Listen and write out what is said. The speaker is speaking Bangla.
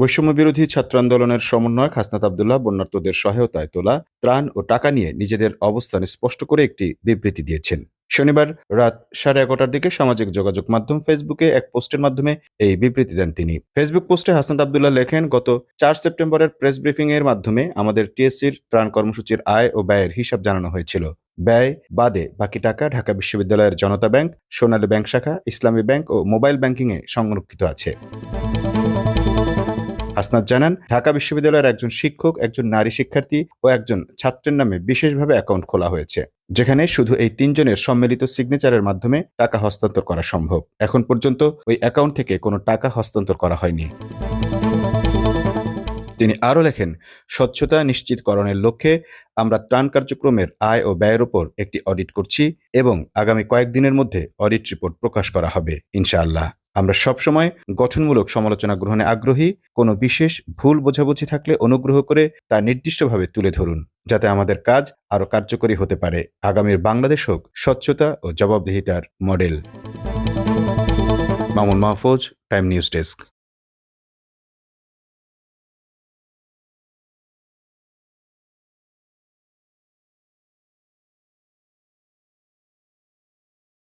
বৈষম্য বিরোধী ছাত্র আন্দোলনের সমন্বয়ক হাসনাত আবদুল্লাহ বন্যার্তদের সহায়তায় তোলা ত্রাণ ও টাকা নিয়ে নিজেদের অবস্থান স্পষ্ট করে একটি বিবৃতি দিয়েছেন। শনিবার রাত সাড়ে এগারোটার দিকে সামাজিক যোগাযোগ মাধ্যম ফেসবুকে এক পোস্টের মাধ্যমে এই বিবৃতি দেন তিনি। ফেসবুক পোস্টে হাসনাত আবদুল্লাহ লেখেন, গত চার সেপ্টেম্বরের প্রেস ব্রিফিং এর মাধ্যমে আমাদের টিএসসির ত্রাণ কর্মসূচির আয় ও ব্যয়ের হিসাব জানানো হয়েছিল। ব্যয় বাদে বাকি টাকা ঢাকা বিশ্ববিদ্যালয়ের জনতা ব্যাংক, সোনালী ব্যাংক শাখা, ইসলামী ব্যাংক ও মোবাইল ব্যাংকিংয়ে সংরক্ষিত আছে। হাসনাত জানান, ঢাকা বিশ্ববিদ্যালয়ের একজন শিক্ষক, একজন নারী শিক্ষার্থী ও একজন ছাত্রের নামে বিশেষভাবে অ্যাকাউন্ট খোলা হয়েছে, যেখানে শুধু এই তিনজনের সম্মিলিত সিগনেচারের মাধ্যমে টাকা হস্তান্তর করা সম্ভব। এখন পর্যন্ত ওই অ্যাকাউন্ট থেকে কোনো টাকা হস্তান্তর করা হয়নি। তিনি আরও লেখেন, স্বচ্ছতা নিশ্চিতকরণের লক্ষ্যে আমরা ত্রাণ কার্যক্রমের আয় ও ব্যয়ের ওপর একটি অডিট করছি এবং আগামী কয়েকদিনের মধ্যে অডিট রিপোর্ট প্রকাশ করা হবে, ইনশাআল্লাহ। আমরা সবসময় গঠনমূলক সমালোচনা গ্রহণে আগ্রহী, কোনো বিশেষ ভুল বোঝাবুঝি থাকলে অনুগ্রহ করে তা নির্দিষ্টভাবে তুলে ধরুন, যাতে আমাদের কাজ আরও কার্যকরী হতে পারে। আগামীর বাংলাদেশ হোক স্বচ্ছতা ও জবাবদিহিতার model. Mamun Mahfuz, time news desk.